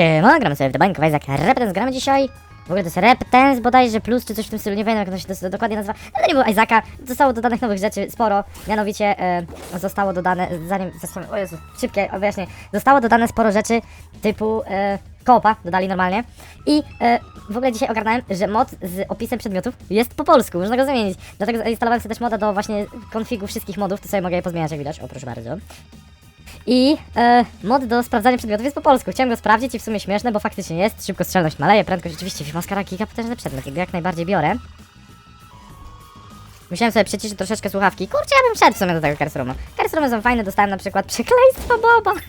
Siema, gramy sobie w The Bank of Isaac Repetens, gramy dzisiaj. W ogóle to jest Repetens bodajże plus czy coś w tym stylu, nie wiem jak to się dokładnie nazywa. Ale nie było Isaaca, zostało dodanych nowych rzeczy sporo. Mianowicie e, zostało dodane, zanim, zanim, o Jezu, szybkie wyjaśnię Zostało dodane sporo rzeczy typu e, koopa, dodali normalnie. I e, w ogóle dzisiaj ogarnąłem, że mod z opisem przedmiotów jest po polsku, można go zamienić Dlatego zainstalowałem sobie też moda do właśnie konfigu wszystkich modów, to sobie mogę je pozmieniać jak widać, o proszę bardzo i e, mod do sprawdzania przedmiotów jest po polsku. Chciałem go sprawdzić i w sumie śmieszne, bo faktycznie jest. Szybkostrzelność maleje, prędkość oczywiście. Maskara giga potężny przedmiot, jego jak najbardziej biorę. Musiałem sobie przyciszyć troszeczkę słuchawki. Kurczę, ja bym wszedł w sumie do tego Kersroomu. Kersroomy są fajne, dostałem na przykład przekleństwo Boba.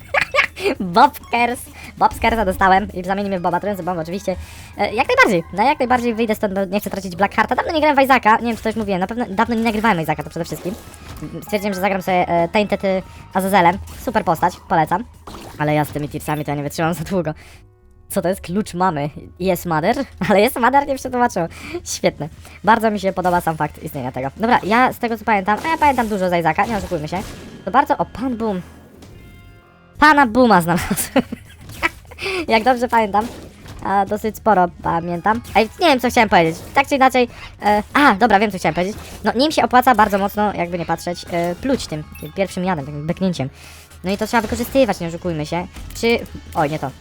Bobkers. Bobskersa dostałem i zamienimy w Boba, trójcy Bob oczywiście. E, jak najbardziej, no jak najbardziej wyjdę stąd, bo nie chcę tracić Blackhearta. Dawno nie grałem w Isaaca, nie wiem czy to już mówiłem, na pewno dawno nie nagrywałem Isaaca, to przede wszystkim. Stwierdziłem, że zagram sobie e, Tainted y, Azazelem. Super postać, polecam. Ale ja z tymi tearsami to ja nie wytrzymam za długo. Co to jest? Klucz mamy. Jest mother, ale jest mother nie przetłumaczył. Świetne. Bardzo mi się podoba sam fakt istnienia tego. Dobra, ja z tego co pamiętam, a ja pamiętam dużo z Isaaca, nie oszukujmy się. To bardzo, o pan Boom. Pana Booma znalazłem. Jak dobrze pamiętam. A dosyć sporo pamiętam. Ej, nie wiem co chciałem powiedzieć. Tak czy inaczej. E, a, dobra, wiem co chciałem powiedzieć. No, nim się opłaca bardzo mocno, jakby nie patrzeć, e, pluć tym pierwszym jadem, takim beknięciem. No i to trzeba wykorzystywać, nie oszukujmy się. Czy. Oj, nie to.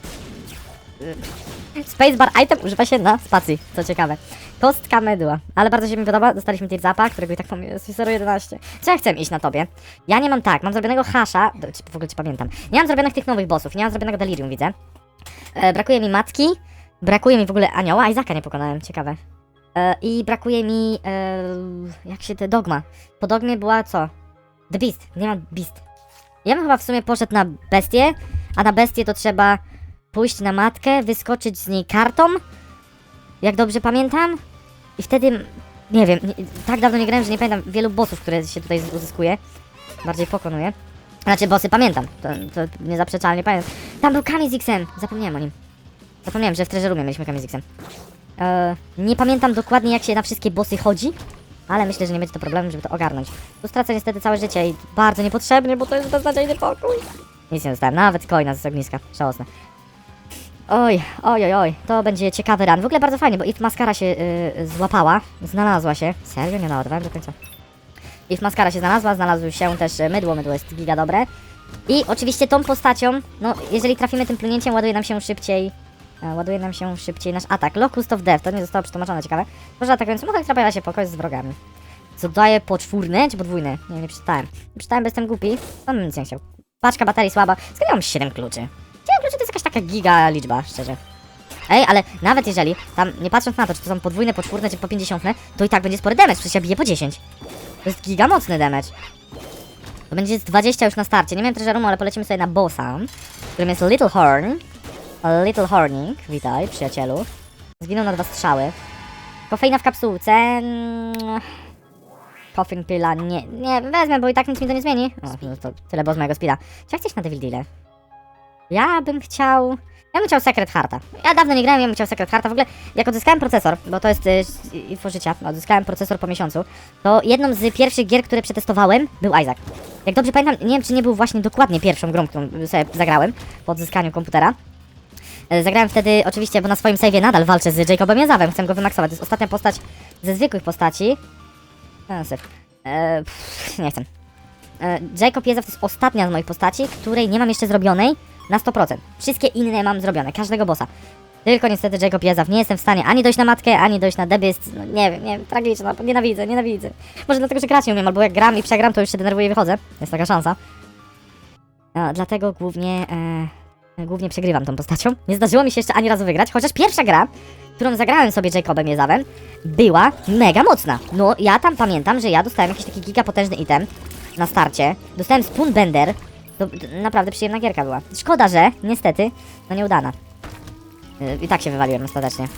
Spacebar item używa się na spacji, co ciekawe. Kostka mydła, ale bardzo się mi podoba. Dostaliśmy tier zapa, którego i tak mam jest 011. Co ja chcę iść na tobie? Ja nie mam tak, mam zrobionego hasza, w ogóle ci pamiętam. Nie mam zrobionych tych nowych bossów, nie mam zrobionego delirium, widzę. E, brakuje mi matki, brakuje mi w ogóle anioła, Izaka nie pokonałem, ciekawe. E, I brakuje mi, e, jak się te, dogma. Po dogmie była co? The Beast, nie mam Beast. Ja bym chyba w sumie poszedł na bestię, a na bestię to trzeba pójść na matkę, wyskoczyć z niej kartą, jak dobrze pamiętam. I wtedy, nie wiem, nie, tak dawno nie grałem, że nie pamiętam wielu bossów, które się tutaj uzyskuje. Bardziej pokonuję. Znaczy, bossy pamiętam, to, to niezaprzeczalnie pamiętam. Tam był Kami z Xem, zapomniałem o nim. Zapomniałem, że w Treasure Roomie mieliśmy Kami z Xem. E, nie pamiętam dokładnie, jak się na wszystkie bossy chodzi, ale myślę, że nie będzie to problemem, żeby to ogarnąć. Tu stracę niestety całe życie i bardzo niepotrzebnie, bo to jest beznadziejny pokój. Nic nie dostałem, nawet coina z ogniska. Żałosne. Oj, oj, oj, oj, to będzie ciekawy run. W ogóle bardzo fajnie, bo If Mascara się y, złapała, znalazła się. Serio, nie naładowałem do końca. If Mascara się znalazła, znalazł się też mydło, mydło jest giga dobre. I oczywiście tą postacią, no jeżeli trafimy tym plunięciem, ładuje nam się szybciej, ładuje nam się szybciej nasz atak. Locust of Death, to nie zostało przetłumaczone, ciekawe. Może atakując, mogę trafiać się pokoju z wrogami. Co daje poczwórne czy podwójne? Nie, nie przeczytałem. Nie przeczytałem, bo jestem głupi. On bym nic nie chciał. Paczka baterii słaba. Skąd mam 7 kluczy? 7 kluczy to jest jakaś taka giga liczba, szczerze. Ej, ale nawet jeżeli, tam nie patrząc na to, czy to są podwójne, poczwórne, czy po 50, to i tak będzie spory damage, przecież ja biję po 10. To jest giga mocny damage. To będzie z 20 już na starcie. Nie miałem treasure roomu, ale polecimy sobie na bossa, którym jest Little Horn. Little Horning, witaj, przyjacielu. Zginął na dwa strzały. Kofeina w kapsułce. mm, Coffin pilla, nie, nie, wezmę, bo i tak nic mi to nie zmieni. O, no to tyle było z mojego speeda. Czy chcesz na Devil Deal? Ja bym chciał... Ja bym chciał Secret Hearta. Ja dawno nie grałem, ja bym chciał Secret Hearta. W ogóle, jak odzyskałem procesor, bo to jest y, info życia, odzyskałem procesor po miesiącu, to jedną z pierwszych gier, które przetestowałem, był Isaac. Jak dobrze pamiętam, nie wiem, czy nie był właśnie dokładnie pierwszą grą, którą sobie zagrałem po odzyskaniu komputera. E, Zagrałem wtedy, oczywiście, bo na swoim save'ie nadal walczę z Jacobem Jazawem, chcę go wymaksować. To jest ostatnia postać ze zwykłych postaci. E, syf. E, pff, nie chcę. E, Jacob Jezaw to jest ostatnia z moich postaci, której nie mam jeszcze zrobionej na 100%. Wszystkie inne mam zrobione, każdego bossa. Tylko niestety Jacob Jezaw nie jestem w stanie ani dojść na matkę, ani dojść na debyst. No, nie wiem, nie wiem, tragiczne, no, nienawidzę, nienawidzę. Może dlatego, że grać nie umiem, albo jak gram i przegram, to już się denerwuję i wychodzę. Jest taka szansa. E, dlatego głównie, e, głównie przegrywam tą postacią. Nie zdarzyło mi się jeszcze ani razu wygrać, chociaż pierwsza gra, którą zagrałem sobie Jacobem Jezawem, była mega mocna. No, ja tam pamiętam, że ja dostałem jakiś taki giga potężny item na starcie. Dostałem Spoonbender. To naprawdę przyjemna gierka była. Szkoda, że niestety, no nieudana. Yy, I tak się wywaliłem ostatecznie.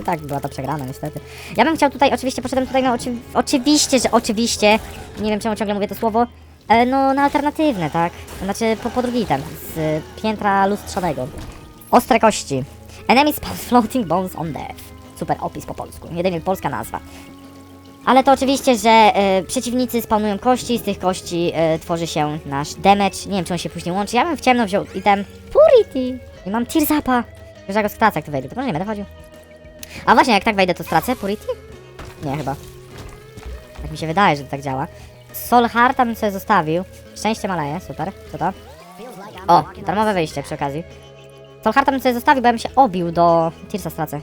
I tak była to przegrana, niestety. Ja bym chciał tutaj, oczywiście poszedłem tutaj, no oczy, oczywiście, że oczywiście, nie wiem czemu ciągle mówię to słowo, e, no na alternatywne, tak? Znaczy po, po drugi item, z y, piętra lustrzanego. Ostre kości. Enemies floating bones on death. Super opis po polsku, jedynie polska nazwa. Ale to oczywiście, że e, przeciwnicy spawnują kości, z tych kości e, tworzy się nasz damage. Nie wiem, czy on się później łączy. Ja bym w ciemno wziął item Purity. I mam tear zapa. Już jak go stracę, jak tu wejdę, to może nie będę chodził. A właśnie, jak tak wejdę, to stracę Purity? Nie, chyba. Tak mi się wydaje, że to tak działa. Soul Hearta bym sobie zostawił. Szczęście maleje, super. Co to? O, darmowe wyjście przy okazji. Soul Hearta bym sobie zostawił, bo ja bym się obił do... Tearsa stracę.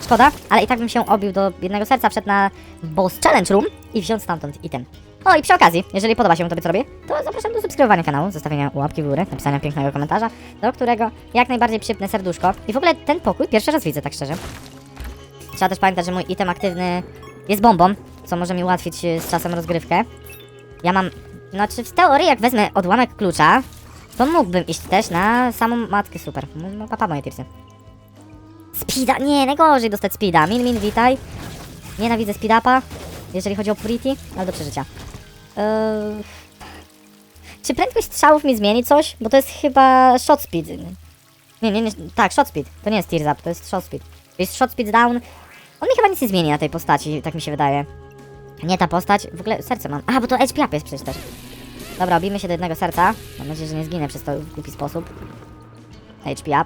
Szkoda, ale i tak bym się obił do jednego serca, wszedł na Boss Challenge Room i wziął stamtąd item. O i przy okazji, jeżeli podoba się tobie co robię, to zapraszam do subskrybowania kanału, zostawienia łapki w górę, napisania pięknego komentarza, do którego jak najbardziej przypnę serduszko. I w ogóle ten pokój pierwszy raz widzę, tak szczerze. Trzeba też pamiętać, że mój item aktywny jest bombą, co może mi ułatwić y, z czasem rozgrywkę. Ja mam, znaczy w teorii jak wezmę odłamek klucza, to mógłbym iść też na samą matkę super. No, papa moje tirsy. Speeda, nie, najgorzej dostać speeda. Min, min, witaj. Nienawidzę speed-upa, jeżeli chodzi o purity, ale do przeżycia. Eee, czy prędkość strzałów mi zmieni coś? Bo to jest chyba shot speed. Nie, nie, nie, tak, shot speed. To nie jest tears up, to jest shot speed. Jest shot speed down. On mi chyba nic nie zmieni na tej postaci, tak mi się wydaje. Nie ta postać, w ogóle serce mam. A, bo to HP up jest przecież też. Dobra, obijmy się do jednego serca. Mam nadzieję, że nie zginę przez to w głupi sposób. HP up.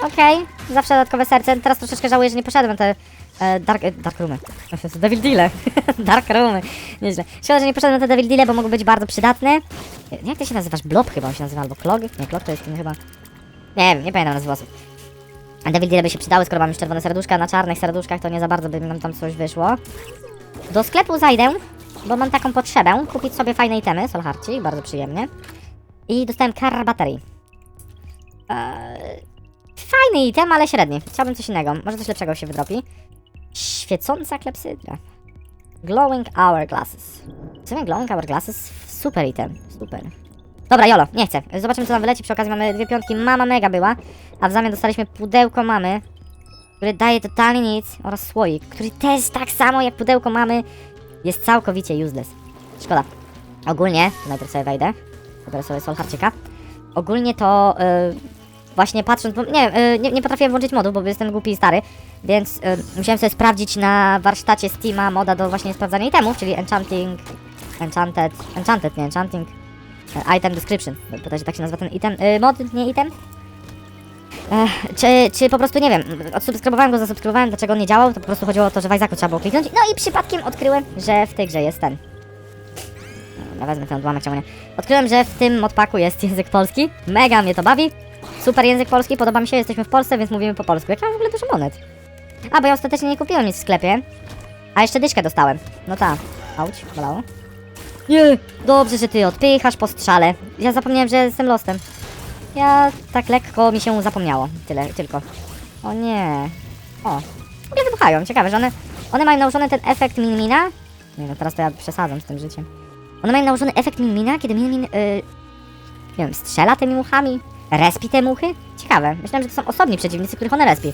Okej, zawsze dodatkowe serce. Teraz troszeczkę żałuję, że nie poszedłem te e, dark, e, dark roomy. Devil Deale. dark roomy. Nieźle. Szkoda, że nie poszedłem na te Devil Deale, bo mogły być bardzo przydatne. Jak ty się nazywasz? Blob chyba on się nazywa, albo Klog? Nie, Klog to jest ten chyba... Nie wiem, nie pamiętam nazwy osób. A Devil Deale by się przydały, skoro mam już czerwone serduszka. Na czarnych serduszkach to nie za bardzo by nam tam coś wyszło. Do sklepu zajdę, bo mam taką potrzebę. Kupić sobie fajne itemy, solharci, bardzo przyjemnie. I dostałem kar baterii. Eee, Fajny item, ale średni. Chciałbym coś innego. Może coś lepszego się wydropi. Świecąca klepsydra. Glowing Hourglasses. W sumie Glowing Hourglasses, super item. Super. Dobra, Jolo, nie chcę. Zobaczymy, co nam wyleci. Przy okazji mamy dwie piątki. Mama mega była. A w zamian dostaliśmy pudełko mamy, które daje totalnie nic. Oraz słoik, który też tak samo jak pudełko mamy jest całkowicie useless. Szkoda. Ogólnie, najpierw sobie wejdę. Wybiorę sobie solharczyka. Ogólnie to... Yy, właśnie patrząc, bo nie, y, nie, nie potrafiłem włączyć modu, bo jestem głupi i stary, więc y, musiałem sobie sprawdzić na warsztacie Steama moda do właśnie sprawdzania itemów, czyli enchanting, enchanted, enchanted, nie enchanting, e, item description, bodajże tak się nazywa ten item, y, mod, nie item. Ech, czy, czy po prostu, nie wiem, odsubskrybowałem go, zasubskrybowałem, dlaczego on nie działał, to po prostu chodziło o to, że w Isaacu trzeba było kliknąć, no i przypadkiem odkryłem, że w tej grze jest ten. Ja wezmę ten odłamek, czemu nie. Odkryłem, że w tym modpaku jest język polski, mega mnie to bawi, Super język polski, podoba mi się, jesteśmy w Polsce, więc mówimy po polsku. Jak ja mam w ogóle dużo monet? A, bo ja ostatecznie nie kupiłem nic w sklepie. A jeszcze dyszkę dostałem. No tak. Auć, bolało. Nie, dobrze, że ty odpychasz po strzale. Ja zapomniałem, że jestem lostem. Ja tak lekko mi się zapomniało. Tyle, tylko. O nie. O. W wybuchają. Ciekawe, że one, one mają nałożony ten efekt Min-Mina. Nie no, teraz to ja przesadzam z tym życiem. One mają nałożony efekt Min-Mina, kiedy Min-Min, yy, nie wiem, strzela tymi muchami. Respi te muchy? Ciekawe. Myślałem, że to są osobni przeciwnicy, których one respi.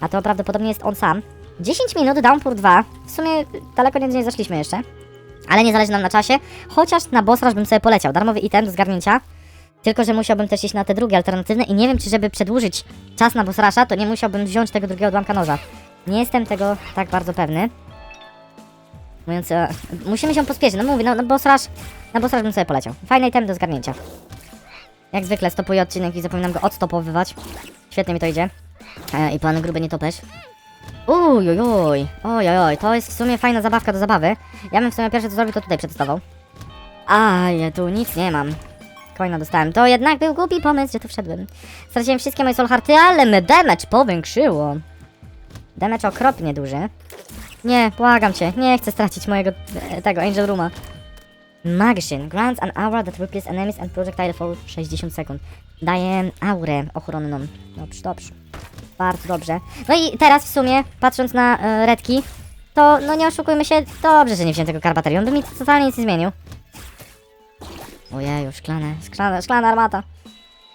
A to prawdopodobnie jest on sam. 10 minut, downpour 2. W sumie daleko nie, nie zaszliśmy jeszcze. Ale nie zależy nam na czasie. Chociaż na boss rush bym sobie poleciał. Darmowy item do zgarnięcia. Tylko, że musiałbym też iść na te drugie alternatywne i nie wiem, czy żeby przedłużyć czas na boss rusha, to nie musiałbym wziąć tego drugiego odłamka noża. Nie jestem tego tak bardzo pewny. Mówiąc, e, musimy się pospieszyć. No mówię, no, na boss rush, na boss rush bym sobie poleciał. Fajny item do zgarnięcia. Jak zwykle stopuję odcinek i zapominam go odstopowywać. Świetnie mi to idzie. E, I pan gruby nie topesz. Uj, uj, uj. Oj, oj, oj. To jest w sumie fajna zabawka do zabawy. Ja bym w sumie pierwsze co zrobił, to tutaj przetestował. A, ja tu nic nie mam. Dostałem. To jednak był głupi pomysł, że tu wszedłem. Straciłem wszystkie moje soulharty, ale me damage powiększyło. Damage okropnie duży. Nie, błagam cię. Nie chcę stracić mojego, e, tego, Angel Rooma. Magician grants an aura that replaces enemies and projectile for 60 sekund. Daje aurę ochronną. Dobrze, dobrze. Bardzo dobrze. No i teraz w sumie, patrząc na e, redki, to no nie oszukujmy się, dobrze, że nie wziąłem tego karbaterii. On by mi totalnie nic nie zmienił. Ojeju, szklane, szklane, szklana armata.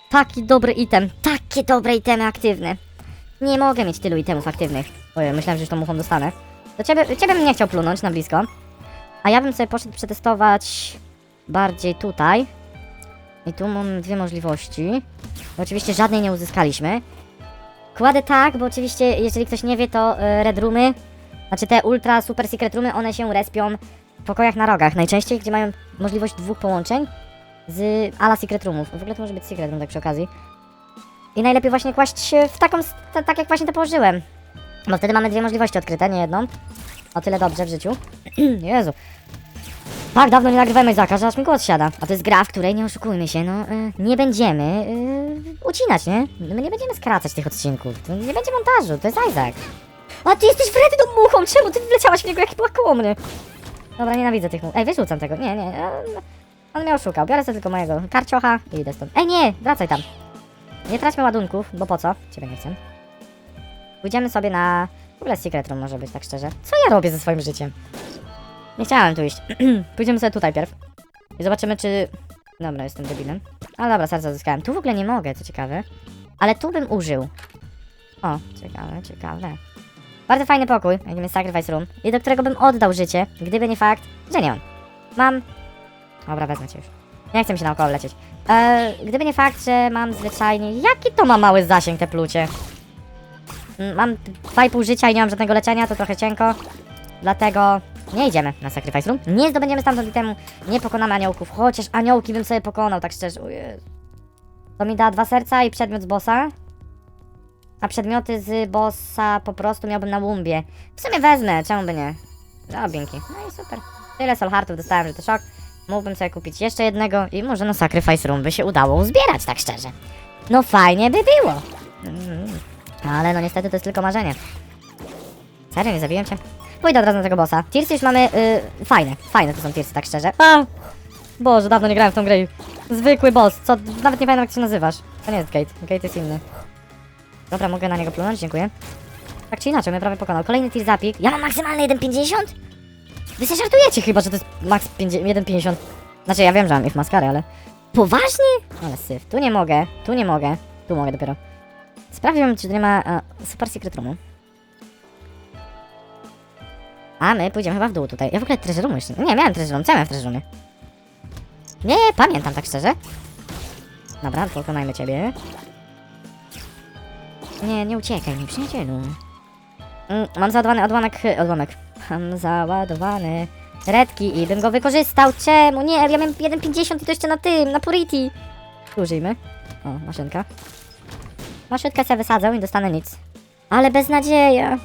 Taki dobry item, takie dobre itemy aktywne. Nie mogę mieć tylu itemów aktywnych. Ojej, myślałem, że już tą muchą dostanę. Do ciebie, ciebie bym nie chciał plunąć na blisko. A ja bym sobie poszedł przetestować bardziej tutaj. I tu mam dwie możliwości. Oczywiście żadnej nie uzyskaliśmy. Kładę tak, bo oczywiście, jeżeli ktoś nie wie, to y, Red Roomy, znaczy te Ultra Super Secret Roomy, one się respią pokojach na rogach. Najczęściej, gdzie mają możliwość dwóch połączeń z ala Secret Roomów. W ogóle to może być Secret Room tak przy okazji. I najlepiej właśnie kłaść się w taką, tak jak właśnie to położyłem. Bo wtedy mamy dwie możliwości odkryte, nie jedną. O tyle dobrze w życiu. Jezu. Tak, dawno nie nagrywamy Izaka, że aż mi głos siada. A to jest gra, w której nie oszukujmy się, no y, nie będziemy y, ucinać, nie? My nie będziemy skracać tych odcinków. To nie będzie montażu, to jest Izak. A ty jesteś wredny do muchą, czemu ty wleciałaś w niego jak była? Dobra, nienawidzę tych much. Ej, wyrzucam tego, nie, nie. On mnie oszukał, biorę sobie tylko mojego karciocha i idę stąd. Ej, nie, wracaj tam. Nie traćmy ładunków, bo po co? Ciebie nie chcę. Pójdziemy sobie na... W ogóle Secret Room może być, tak szczerze. Co ja robię ze swoim życiem? Nie chciałem tu iść. Pójdziemy sobie tutaj pierw. I zobaczymy, czy... Dobra, jestem debilem. Ale dobra, serce zyskałem. Tu w ogóle nie mogę, co ciekawe. Ale tu bym użył. O, ciekawe, ciekawe. Bardzo fajny pokój, jakim jest Sacrifice Room. I do którego bym oddał życie, gdyby nie fakt, że nie mam. Mam... Dobra, wezmę cię już. Nie chcę mi się naokoło lecieć. Eee, gdyby nie fakt, że mam zwyczajnie... Jaki to ma mały zasięg, te plucie? Mm, Mam 2,5 życia i nie mam żadnego leczenia, to trochę cienko. Dlatego nie idziemy na Sacrifice Room. Nie zdobędziemy stamtąd temu, nie pokonamy aniołków. Chociaż aniołki bym sobie pokonał, tak szczerze. To mi da dwa serca i przedmiot z bossa. A przedmioty z bossa po prostu miałbym na łumbie. W sumie wezmę, czemu by nie? No, dzięki. No i super. Tyle soul heartów dostałem, że to szok. Mógłbym sobie kupić jeszcze jednego i może na Sacrifice Room by się udało uzbierać, tak szczerze. No fajnie by było. Mm. Ale no niestety to jest tylko marzenie. Serio, nie zabiłem cię? Pójdę od razu na tego bossa. Tearsy już mamy y, fajne, fajne to są tearsy, tak szczerze. A! Boże, dawno nie grałem w tą grę. Zwykły boss, co? Nawet nie pamiętam jak się nazywasz. To nie jest Gate, Gate jest inny. Dobra, mogę na niego plunąć, dziękuję. Tak czy inaczej, mnie prawie pokonał. Kolejny tier zapik. Ja mam maksymalny 1,50? Wy się żartujecie chyba, że to jest max 50 1,50. Znaczy, ja wiem, że mam ich maskarę, ale... Poważnie? Ale syf. Tu nie mogę, tu nie mogę. Tu mogę dopiero. Sprawdziłem, czy tu nie ma e, Super Secret Roomu. A my pójdziemy chyba w dół tutaj. Ja w ogóle Treasure Roomu jeszcze... Nie, miałem Treasure Room. Co miałem w Treasure Roomie? Nie, pamiętam tak szczerze. Dobra, pokonajmy ciebie. Nie, nie uciekaj mi, przyjacielu. Mm, mam załadowany odłamek... y, Odłamek. Mam załadowany... Redki i bym go wykorzystał. Czemu? Nie, ja miałem 1,50 i to jeszcze na tym, na Purity. Użyjmy. O, maszynka. Maszynkę sobie wysadzę i dostanę nic. Ale beznadzieja.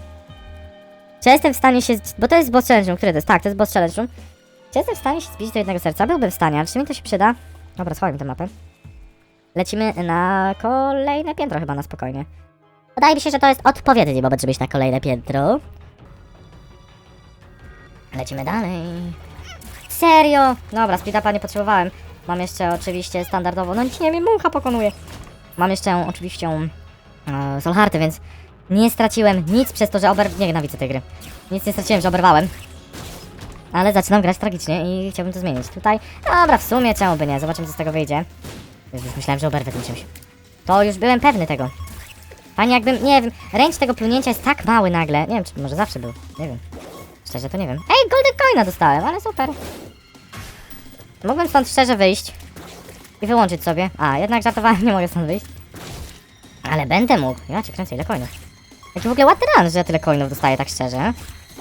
Czy jestem w stanie się... Bo to jest boss challenge room, który to jest? Tak, to jest boss challenge room. Czy jestem w stanie się zbić do jednego serca? Byłbym w stanie, ale czy mi to się przyda? Dobra, schowajmy tę mapę. Lecimy na kolejne piętro chyba na spokojnie. Wydaje mi się, że to jest odpowiedni moment, żeby na kolejne piętro. Lecimy dalej. Serio? Dobra, speed nie potrzebowałem. Mam jeszcze oczywiście standardowo... No nie mnie mucha pokonuje. Mam jeszcze oczywiście e, Solharty, więc nie straciłem nic przez to, że ober... Nie nienawidzę tej gry. Nic nie straciłem, że oberwałem. Ale zaczynam grać tragicznie i chciałbym to zmienić. Tutaj, dobra, w sumie czemu by nie, zobaczymy co z tego wyjdzie. Już myślałem, że oberwę tym czymś. To już byłem pewny tego. Panie jakbym, nie wiem, range tego plunięcia jest tak mały nagle. Nie wiem, czy może zawsze był, nie wiem. Szczerze to nie wiem. Ej, golden coina dostałem, ale super. Mógłbym stąd szczerze wyjść i wyłączyć sobie. A, jednak żartowałem, nie mogę stąd wyjść. Ale będę mógł. Ja cię kręcę, ile coinów. Jaki w ogóle ładny run, że ja tyle coinów dostaję, tak szczerze.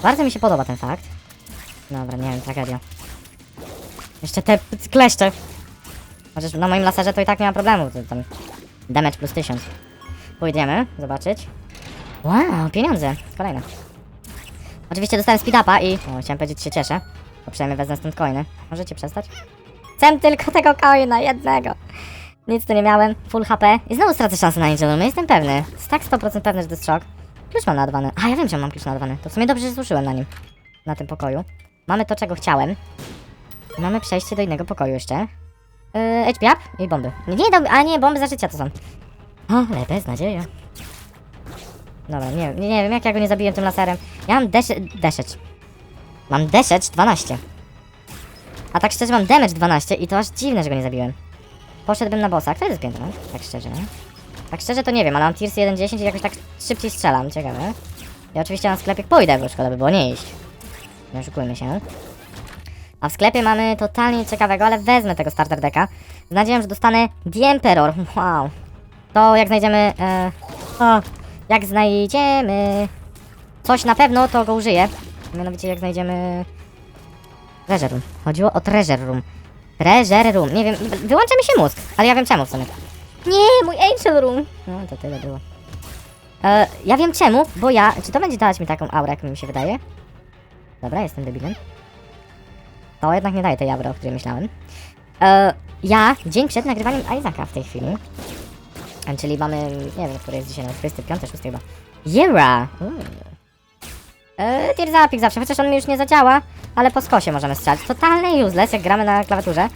Bardzo mi się podoba ten fakt. Dobra, nie wiem, tragedia. Jeszcze te kleszcze. Chociaż na moim laserze to i tak nie ma problemu. Damage plus 1000. Pójdziemy zobaczyć. Wow, pieniądze. Kolejne. Oczywiście dostałem speed upa i... O, chciałem powiedzieć, się cieszę. Bo przynajmniej wezmę stąd coiny. Możecie przestać? Chcę tylko tego coina, jednego. Nic tu nie miałem, full HP. I znowu stracę szansę na Angel Room, jestem pewny. Jest tak 100% pewny, że to jest szok. Klucz mam naładowany. A, ja wiem, że mam klucz naładowany. To w sumie dobrze, że zużyłem na nim. Na tym pokoju. Mamy to, czego chciałem. Mamy przejście do innego pokoju jeszcze. Yy, HP up i bomby. Nie, dom- a nie, bomby za życia to są. O, ale beznadzieja. Dobra, nie, nie, nie wiem, jak ja go nie zabiłem tym laserem. Ja mam desze... deszecz. Mam deszecz 12. A tak szczerze mam damage 12 i to aż dziwne, że go nie zabiłem. Poszedłbym na bossa. Kto jest piętro? Tak szczerze. Tak szczerze to nie wiem, ale mam tiers 1.10 i jakoś tak szybciej strzelam. Ciekawe. I oczywiście na sklepie pójdę, bo szkoda by było nie iść. Nie oszukujmy się. A w sklepie mamy totalnie ciekawego, ale wezmę tego starter decka. Z nadzieją, że dostanę The Emperor. Wow. To jak znajdziemy... E, o, jak znajdziemy... Coś na pewno, to go użyję. Mianowicie jak znajdziemy... Treasure Room. Chodziło o Treasure Room. Treasure Room. Nie wiem, wyłącza mi się mózg, ale ja wiem czemu w sumie. Nie, mój Angel Room! No, to tyle było. E, ja wiem czemu, bo ja... Czy to będzie dawać mi taką aurę, jak mi się wydaje? Dobra, jestem debilem. To jednak nie daje tej aury, o której myślałem. E, ja, dzień przed nagrywaniem Isaaca w tej chwili, e, czyli mamy, nie wiem, który jest dzisiaj, no 25, 6 chyba. Jera! Eee, Tears Epic zawsze, chociaż on mi już nie zadziała, ale po skosie możemy strzelać. Totalnie useless, jak gramy na klawiaturze,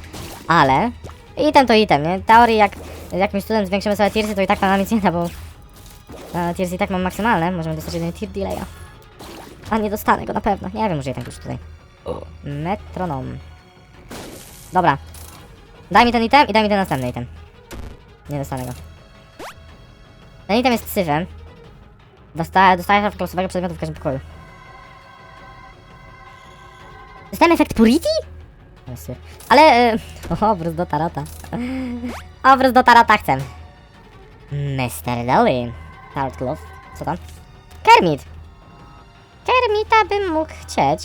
ale item to item, nie? Teorii, jak jakimś student zwiększymy sobie tiersy, to i tak nam nic nie da, bo e, tiers i tak mam maksymalne, możemy dostać jeden tier delaya. A nie dostanę go na pewno, nie wiem, może jednak już tutaj. Metronom. Dobra. Daj mi ten item i daj mi ten następny item. Nie dostanę go. Ten item jest syfem. Dostaję, dostaję losowego przedmiotu w każdym pokoju. Dostałem efekt Purity? Ale... E, obróz do tarota. Obróz do tarota chcę. Mr. Dolly. Tarot Glove. Co tam? Kermit. Kermita bym mógł chcieć.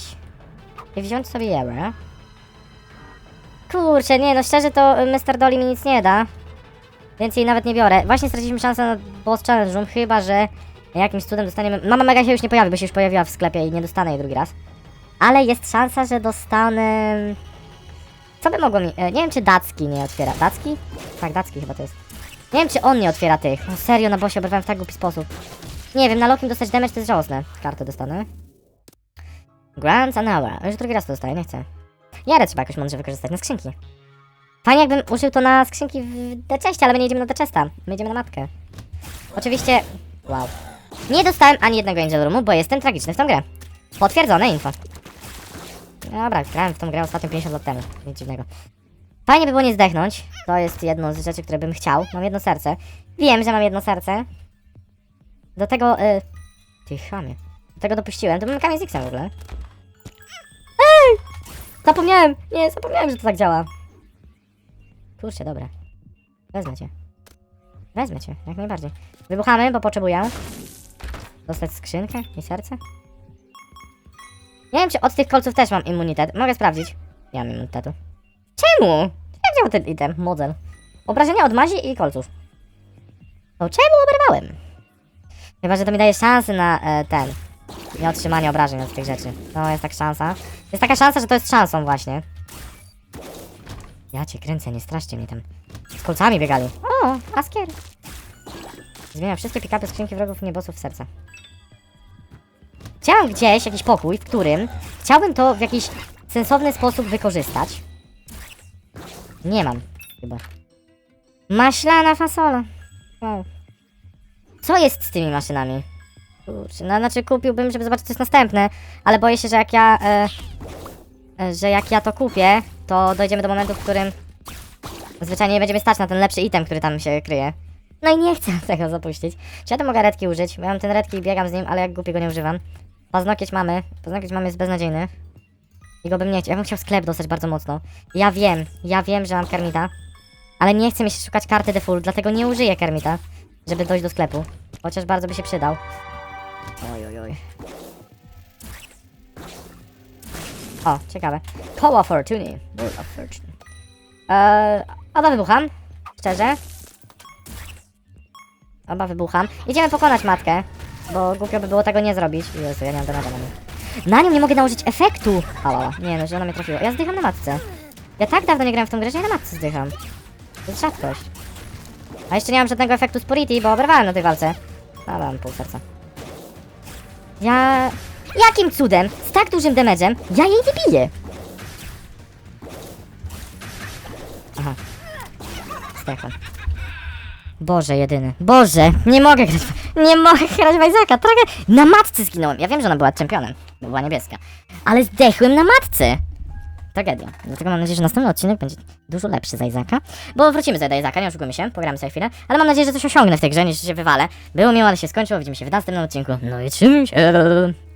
I wziąć sobie Jera. Kurczę, nie no, szczerze to Mr. Dolly mi nic nie da. Więc jej nawet nie biorę. Właśnie straciliśmy szansę na boss challenge, chyba że jakimś cudem dostaniemy... Mama Mega się już nie pojawi, bo się już pojawiła w sklepie i nie dostanę jej drugi raz. Ale jest szansa, że dostanę... Co by mogło mi... e, Nie wiem, czy Dacki nie otwiera. Dacki? Tak, Dacki chyba to jest. Nie wiem, czy on nie otwiera tych. No serio, na bossie obrywałem w tak głupi sposób. Nie wiem, na Lokim dostać damage to jest żałosne. Kartę dostanę. Grants an hour. Już drugi raz to dostaję, nie chcę. Jarę trzeba jakoś mądrze wykorzystać na skrzynki. Fajnie jakbym użył to na skrzynki w D6, ale my nie idziemy na D6. My idziemy na matkę. Oczywiście... Wow. Nie dostałem ani jednego Angel Roomu, bo jestem tragiczny w tą grę. Potwierdzone info. Dobra, grałem w tą grę ostatnio 50 lat temu. Nic dziwnego. Fajnie by było nie zdechnąć. To jest jedno z rzeczy, które bym chciał. Mam jedno serce. Wiem, że mam jedno serce. Do tego... Y... Ty chamie. Do tego dopuściłem. To bym kamień z X-em w ogóle. Ej! Zapomniałem! Nie, zapomniałem, że to tak działa. Kurczę, dobra. Wezmę cię. Wezmę cię, jak najbardziej. Wybuchamy, bo potrzebuję. Dostać skrzynkę i serce. Nie wiem, czy od tych kolców też mam immunitet. Mogę sprawdzić. Nie mam immunitetu. Czemu? Jak działa ten item, model? Obrażenia od mazi i kolców. To czemu oberwałem? Chyba, że to mi daje szansę na e, ten. Nie otrzymanie obrażeń od tych rzeczy. To jest tak szansa. Jest taka szansa, że to jest szansą właśnie. Ja cię kręcę, nie straszcie mnie tam. Z kolcami biegali. O, askier. Zmieniam wszystkie pick-upy skrzynki wrogów, nie bossów w serca. Chciałam gdzieś jakiś pokój, w którym chciałbym to w jakiś sensowny sposób wykorzystać. Nie mam, chyba. Maślana fasola. Wow. Co jest z tymi maszynami? Kurczę, no znaczy kupiłbym, żeby zobaczyć co jest następne, ale boję się, że jak ja, e, e, że jak ja to kupię, to dojdziemy do momentu, w którym zwyczajnie nie będziemy stać na ten lepszy item, który tam się kryje. No i nie chcę tego zapuścić. Czy ja to mogę redki użyć? Bo ja mam ten redki i biegam z nim, ale jak głupi go nie używam. Paznokieć mamy. Paznokieć mamy jest beznadziejny. I go bym nie chciał. Ja bym chciał sklep dostać bardzo mocno. Ja wiem, ja wiem, że mam Kermita. Ale nie chcę mi się szukać karty default, dlatego nie użyję Kermita, żeby dojść do sklepu. Chociaż bardzo by się przydał. Oj, oj, oj. O, ciekawe. Koła Fortuny. Bull of Fortune. Eee, oba wybucham. Szczerze. Oba wybucham. Idziemy pokonać matkę. Bo głupio by było tego nie zrobić. Jezu, ja nie mam damage na nią. Na nią nie mogę nałożyć efektu! Ała, nie no, że ona mnie trafiła. Ja zdycham na matce. Ja tak dawno nie grałem w tą grę, że ja na matce zdycham. To jest rzadkość. A jeszcze nie mam żadnego efektu Spurity, bo oberwałem na tej walce. A, mam pół serca. Ja... Jakim cudem, z tak dużym damage'em, ja jej wybiję? Aha. Zdechłem. Boże, jedyny. Boże, nie mogę grać. Nie mogę grać w Isaaca. Trochę na matce zginąłem. Ja wiem, że ona była czempionem, była niebieska. Ale zdechłem na matce. Tragedia. Dlatego mam nadzieję, że następny odcinek będzie dużo lepszy z Isaaca. Bo wrócimy do Isaaca, nie oszukujmy się, pogramy sobie chwilę. Ale mam nadzieję, że coś osiągnę w tej grze, niż się wywalę. Było miło, ale się skończyło. Widzimy się w następnym odcinku. No i trzymaj się.